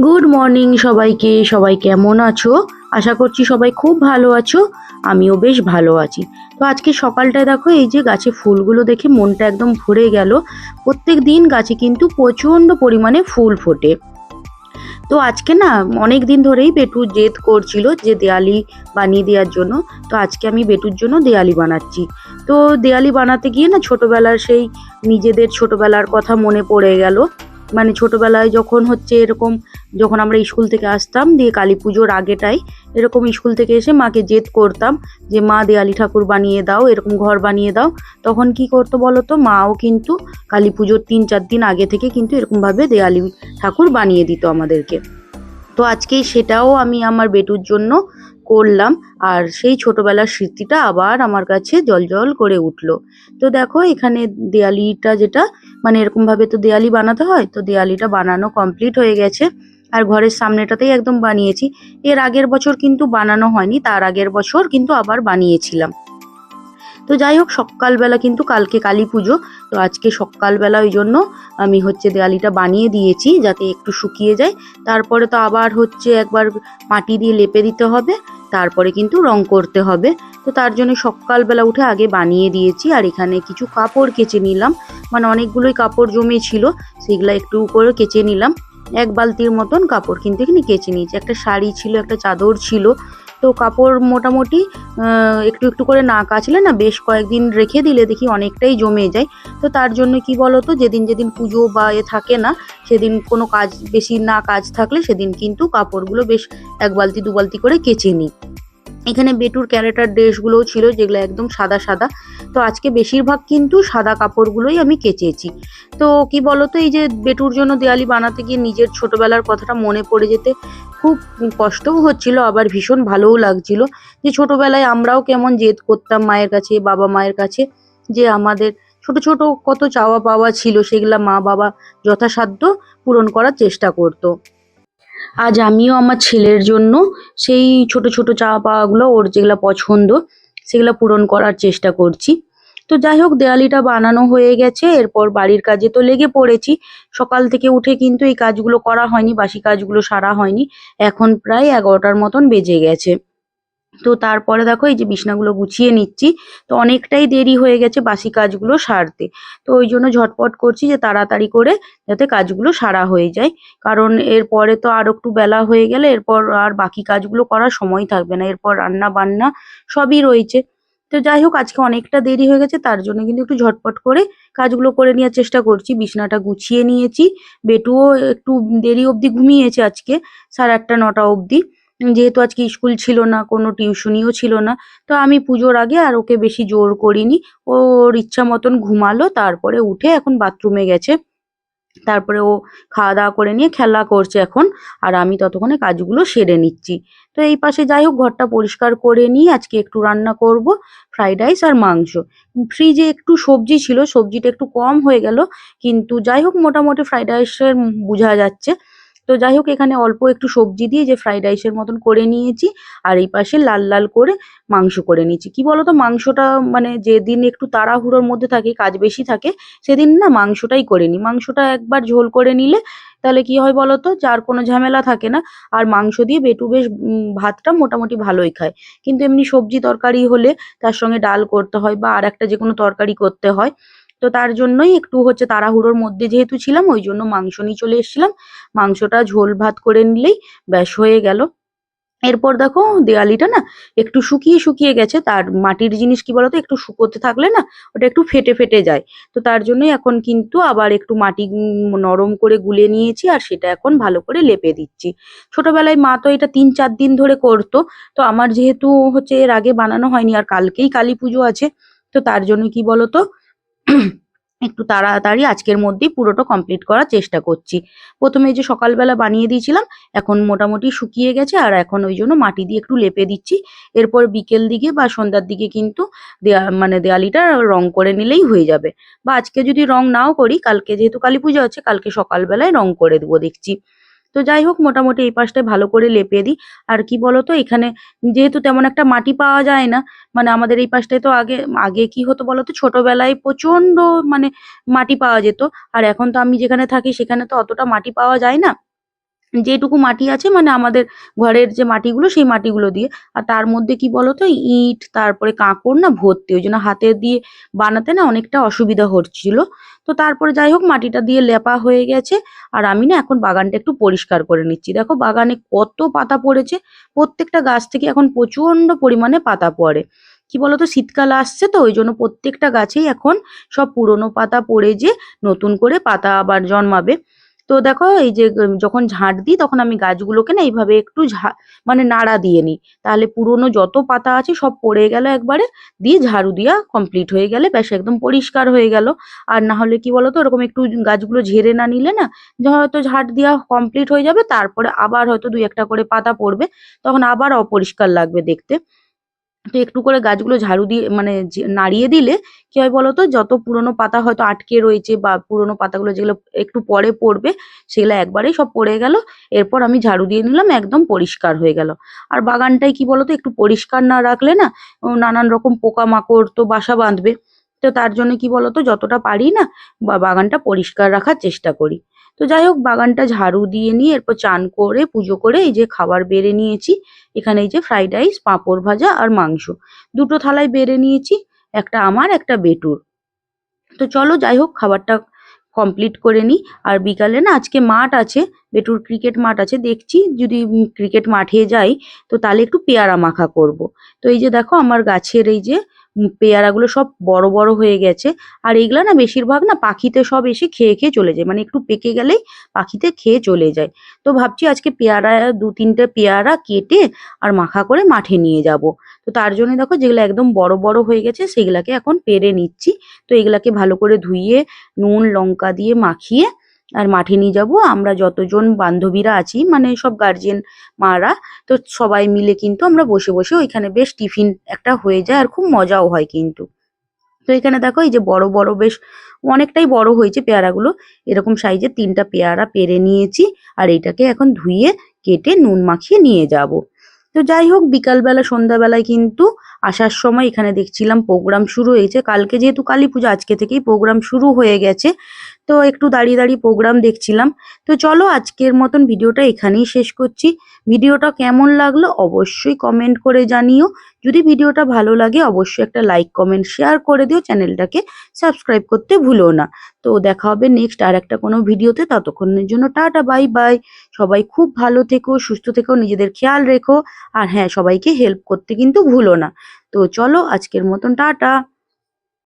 Good morning সবাইকে, সবাই কেমন আছো? আশা করছি সবাই খুব ভালো আছো, আমিও বেশ ভালো আছি। তো আজকে সকালটায় দেখো, এই যে গাছে ফুলগুলো দেখে মনটা একদম ভরে গেল। প্রত্যেক দিন গাছে কিন্তু প্রচণ্ড পরিমাণে ফুল ফোটে। তো আজকে না, অনেক দিন ধরেই বেটু জেদ করছিল যে দেয়ালি বানিয়ে দেওয়ার জন্য। তো আজকে আমি বেটুর জন্য দেয়ালি বানাচ্ছি। তো দেয়ালি বানাতে গিয়ে না ছোটবেলার সেই নিজেদের ছোটোবেলার কথা মনে পড়ে গেল। মানে ছোটবেলায় যখন হচ্ছে এরকম যখন আমরা স্কুল থেকে আসতাম, দিয়ে কালী পুজোর আগেটাই এরকম স্কুল থেকে এসে মাকে জেদ করতাম যে, মা, দেয়ালি ঠাকুর বানিয়ে দাও, এরকম ঘর বানিয়ে দাও। তখন কি করতো বলো তো মাও কিন্তু কালী পুজোর তিন, চার দিন আগে থেকে কিন্তু এরকমভাবে দেয়ালি ঠাকুর বানিয়ে দিত আমাদেরকে। তো আজকে সেটাও আমি আমার বেটুর জন্য করলাম। আর সেই ছোটবেলার স্মৃতিটা আবার আমার কাছে জল করে উঠল। তো দেখো, এখানে দেয়ালিটা যেটা মানে এরকমভাবে তো দেয়ালি বানাতে হয়, তো দেয়ালিটা বানানো কমপ্লিট হয়ে গেছে। আর ঘরের সামনেটাতেই একদম বানিয়েছি। এর আগের বছর কিন্তু বানানো হয়নি, তার আগের বছর কিন্তু আবার বানিয়েছিলাম। তো যাই হোক, সকালবেলা কিন্তু কালকে কালী পুজো। তো আজকে সকালবেলা ওই জন্য আমি হচ্ছে দেয়ালিটা বানিয়ে দিয়েছি যাতে একটু শুকিয়ে যায়। তারপরে তো আবার হচ্ছে একবার মাটি দিয়ে লেপে দিতে হবে, তারপরে কিন্তু রং করতে হবে। তো তার জন্য সকালবেলা উঠে আগে বানিয়ে দিয়েছি আর এখানে কিছু কাপড় কেচে নিলাম। মানে অনেকগুলোই কাপড় জমে ছিল সেগুলো একটু করে কেচে নিলাম। এক বালতির মতন কাপড় কিন্তু এখানে কেচে নিয়েছি। একটা শাড়ি ছিল, একটা চাদর ছিল তো কাপড় মোটামুটি একটু একটু করে না কাচলে না বেশ কয়েকদিন রেখে দিলে দেখি অনেকটাই জমে যায়। তো তার জন্য কি বলতো, যেদিন যেদিন পুজো বা এ থাকে না, সেদিন কোনো কাজ বেশি না কাজ থাকলে সেদিন কিন্তু কাপড়গুলো বেশ এক বালতি, দু বালতি করে কেচে নিই। এখানে বেটুর ক্যারেটার ড্রেসগুলোও ছিল যেগুলো একদম সাদা সাদা। তো আজকে বেশিরভাগ কিন্তু সাদা কাপড়গুলোই আমি কেচেছি। তো কি বলতো, এই যে বেটুর জন্য দেয়ালি বানাতে গিয়ে নিজের ছোটবেলার কথাটা মনে পড়ে যেতে খুব কষ্টও হচ্ছিল, আবার ভীষণ ভালোও লাগছিল। যে ছোটবেলায় আমরাও কেমন জেদ করতাম মায়ের কাছে, বাবা মায়ের কাছে, যে আমাদের ছোট ছোট কত চাওয়া পাওয়া ছিল সেগুলা মা বাবা যথাসাধ্য পূরণ করার চেষ্টা করতো। আজ আমিও আমার ছেলের জন্য সেই ছোট ছোট চাওয়া পাওয়াগুলো, ওর যেগুলো পছন্দ সেগুলো পূরণ করার চেষ্টা করছি। তো যাই হোক দেয়ালিটা বানানো হয়ে গেছে, এরপর বাড়ির কাজে তো লেগে পড়েছি। সকাল থেকে উঠে কিন্তু এই কাজগুলো করা হয়নি, বাসি কাজগুলো সারা হয়নি। এখন প্রায় এগারোটার মতন বেজে গেছে। তো তারপরে দেখো, এই যে বিছনাগুলো গুছিয়ে নিচ্ছি। তো অনেকটাই দেরি হয়ে গেছে বাসি কাজগুলো সারতে। তো ওই জন্য ঝটপট করছি যে তাড়াতাড়ি করে যাতে কাজগুলো সারা হয়ে যায়। কারণ এরপরে তো আর একটু বেলা হয়ে গেলে এরপর আর বাকি কাজগুলো করার সময় থাকবে না। এরপর রান্না বান্না সবই রয়েছে। তো যাই হোক, আজকে অনেকটা দেরি হয়ে গেছে, তার জন্য কিন্তু একটু ঝটপট করে কাজগুলো করে নেওয়ার চেষ্টা করছি। বিছনাটা গুছিয়ে নিয়েছি, বেটুও একটু দেরি অবধি ঘুমিয়েছে আজকে, সাড়ে আটটা, নটা অবধি। যেহেতু আজকে স্কুল ছিল না, কোনো টিউশনিও ছিল না, তো আমি পুজোর আগে আর ওকে বেশি জোর করিনি। ওর ইচ্ছা মতন ঘুমালো, তারপরে উঠে এখন বাথরুমে গেছে। তারপরে ও খাওয়া দাওয়া করে নিয়ে খেলা করছে এখন, আর আমি ততক্ষণে কাজগুলো সেরে নিচ্ছি। তো এই পাশে যাই হোক, ঘরটা পরিষ্কার করে নিয়ে আজকে একটু রান্না করব, ফ্রাইড রাইস আর মাংস। ফ্রিজে একটু সবজি ছিল, সবজিটা একটু কম হয়ে গেল, কিন্তু যাই হোক, মোটামুটি ফ্রাইড রাইসের বোঝা যাচ্ছে। তো যাই হোক এখানে অল্প একটু সবজি দিয়ে যে ফ্রাইড রাইসের মতন করে নিয়েছি, আর এই পাশে লাল লাল করে মাংস করে নিয়েছি। কি বলতো, মাংসটা মানে যেদিন একটু তাড়াহুড়োর মধ্যে থাকে, কাজ বেশি থাকে, সেদিন না মাংসটাই করে নিই। মাংসটা একবার ঝোল করে নিলে তাহলে কি হয় বলতো, যার কোনো ঝামেলা থাকে না, আর মাংস দিয়ে বেটু বেশ ভাতটা মোটামুটি ভালোই খায়। কিন্তু এমনি সবজি তরকারি হলে তার সঙ্গে ডাল করতে হয় বা আর একটা যে কোনো তরকারি করতে হয় তো তার জন্যই একটু হচ্ছে তাড়াহুড়োর মধ্যে যেহেতু ছিলাম, ওই জন্য মাংস নিয়ে চলে এসেছিলাম। মাংসটা ঝোল ভাত করে নিলেই ব্যাস হয়ে গেল। এরপর দেখো দেয়ালিটা না একটু শুকিয়ে শুকিয়ে গেছে। তার মাটির জিনিস কি বলতো, একটু শুকোতে থাকলে না ওটা একটু ফেটে ফেটে যায়। তো তার জন্যই এখন কিন্তু আবার একটু মাটি নরম করে গুলে নিয়েছি আর সেটা এখন ভালো করে লেপে দিচ্ছি। ছোটবেলায় মা তো এটা তিন চার দিন ধরে করতো। তো আমার যেহেতু হচ্ছে এর আগে বানানো হয়নি আর কালকেই কালী পুজো আছে, তো তার জন্য কি বলতো একটু তাড়াতাড়ি আজকের মধ্যেই পুরোটা কমপ্লিট করার চেষ্টা করছি। প্রথমে যে সকালবেলা বানিয়ে দিয়েছিলাম, এখন মোটামুটি শুকিয়ে গেছে আর এখন ওই জন্য মাটি দিয়ে একটু লেপে দিচ্ছি। এরপর বিকেল দিকে বা সন্ধ্যার দিকে কিন্তু দেয়া মানে দেয়ালিটা রং করে নিলেই হয়ে যাবে। বা আজকে যদি রং নাও করি, কালকে যেহেতু কালী পুজো আছে, কালকে সকালবেলায় রং করে দেবো দেখছি। তো যাই হোক, মোটামুটি এই পাশটায় ভালো করে লেপে দিই। আর কি বলতো, এখানে যেহেতু তেমন একটা মাটি পাওয়া যায় না মানে আমাদের এই পাশটায় তো আগে আগে কি হতো বলতো, ছোটবেলায় প্রচণ্ড মানে মাটি পাওয়া যেত। আর এখন তো আমি যেখানে থাকি, সেখানে তো অতটা মাটি পাওয়া যায় না। যেটুকু মাটি আছে মানে আমাদের ঘরের যে মাটিগুলো, সেই মাটিগুলো দিয়ে। আর তার মধ্যে কি বলতো, ইট, তারপরে কাঁকড় না ভর্তি। ওই জন্য হাতে দিয়ে বানাতে না অনেকটা অসুবিধা হচ্ছিল। তো তারপরে যাই হোক, মাটিটা দিয়ে লেপা হয়ে গেছে। আর আমি না এখন বাগানটা একটু পরিষ্কার করে নিচ্ছি। দেখো, বাগানে কত পাতা পড়েছে। প্রত্যেকটা গাছ থেকে এখন প্রচণ্ড পরিমাণে পাতা পড়ে। কি বলতো, শীতকাল আসছে তো, ওই জন্য প্রত্যেকটা গাছেই এখন সব পুরনো পাতা পড়ে যে নতুন করে পাতা আবার জন্মাবে। তো দেখো এই যে যখন ঝাঁট দিই তখন আমি গাছগুলোকে না এইভাবে একটু মানে নাড়া দিয়ে নিই। তাহলে পুরনো যত পাতা আছে সব পড়ে গেল একবারে, দিয়ে ঝাড়ু দিয়া কমপ্লিট হয়ে গেলে ব্যাস একদম পরিষ্কার হয়ে গেল। আর না হলে কি বলতো, ওরকম একটু গাছগুলো ঝেড়ে না নিলে না হয়তো ঝাঁট দেওয়া কমপ্লিট হয়ে যাবে, তারপরে আবার হয়তো দুই একটা করে পাতা পড়বে, তখন আবার অপরিষ্কার লাগবে দেখতে। তো একটু করে গাছগুলো ঝাড়ু দিয়ে মানে নাড়িয়ে দিলে কি হয় বলতো, যত পুরনো পাতা হয়তো আটকে রয়েছে বা পুরনো পাতাগুলো যেগুলো একটু পরে পড়বে, সেগুলো একবারেই সব পড়ে গেল। এরপর আমি ঝাড়ু দিয়ে নিলাম, একদম পরিষ্কার হয়ে গেল। আর বাগানটাই কি বলতো, একটু পরিষ্কার না রাখলে না নানান রকম পোকামাকড় তো বাসা বাঁধবে। তো তার জন্য কি বলতো, যতটা পারি না, বা বাগানটা পরিষ্কার রাখার চেষ্টা করি। তো যাই হোক বাগানটা ঝাড়ু দিয়ে নিয়ে এরপর চান করে, পুজো করে এই যে খাবার বেড়ে নিয়েছি। এখানে এই যে ফ্রাইড রাইস, পাঁপড় ভাজা আর মাংস। দুটো থালায় বেড়ে নিয়েছি, একটা আমার, একটা বেটুর। তো চলো যাই হোক খাবারটা কমপ্লিট করে নিই। আর বিকালে না, আজকে মাঠ আছে, বেটুর ক্রিকেট মাঠ আছে, দেখছি। যদি ক্রিকেট মাঠে যাই, তো তাহলে একটু পেয়ারা মাখা করব। তো এই যে দেখো, আমার গাছের এই যে পেয়ারাগুলো সব বড় বড় হয়ে গেছে। আর এইগুলা না বেশিরভাগ না পাখিতে সব এসে খেয়ে খেয়ে চলে যায়। মানে একটু পেকে গেলেই পাখিতে খেয়ে চলে যায়। তো ভাবছি আজকে পেয়ারা, দু তিনটে পেয়ারা কেটে আর মাখা করে মাঠে নিয়ে যাব। তো তার জন্য দেখো যেগুলো একদম বড় বড় হয়ে গেছে সেগুলাকে এখন পেরে নিচ্ছি। তো এগুলাকে ভালো করে ধুইয়ে, নুন, লঙ্কা দিয়ে মাখিয়ে আর মাঠে নিয়ে যাব। আমরা যতজন বান্ধবীরা আছি মানে সব গার্জেন মারা, তো সবাই মিলে কিন্তু আমরা বসে বসে ওইখানে বেশ টিফিন একটা হয়ে যায় আর খুব মজাও হয় কিন্তু। তো এখানে দেখো এই যে বড় বড় বেশ অনেকটাই বড় হয়েছে পেয়ারাগুলো। এরকম সাইজের তিনটা পেয়ারা পেরে নিয়েছি আর এইটাকে এখন ধুয়ে, কেটে, নুন মাখিয়ে নিয়ে যাব। তো যাই হোক, বিকালবেলা, সন্ধ্যাবেলায় কিন্তু আসার সময় এখানে দেখছিলাম প্রোগ্রাম শুরু হয়েছে। কালকে যেহেতু কালী পুজো, আজকে থেকেই প্রোগ্রাম শুরু হয়ে গেছে। তো একটু দাঁড়িয়ে দাঁড়িয়ে প্রোগ্রাম দেখছিলাম। তো চলো, আজকের মতন ভিডিওটা এখানেই শেষ করছি। ভিডিওটা কেমন লাগল অবশ্যই কমেন্ট করে জানিও। যদি ভিডিওটা ভালো লাগে, অবশ্যই একটা লাইক কমেন্ট শেয়ার করে দিও। চ্যানেলটাকে সাবস্ক্রাইব করতে ভুলো না। তো দেখা হবে নেক্সট আর একটা কোনো ভিডিওতে। ততক্ষণের জন্য টাটা বাই বাই সবাই খুব ভালো থেকো, সুস্থ থেকো, নিজেদের খেয়াল রেখো। আর হ্যাঁ সবাইকে হেল্প করতে কিন্তু ভুলো না। তো চলো, আজকের মতন টাটা।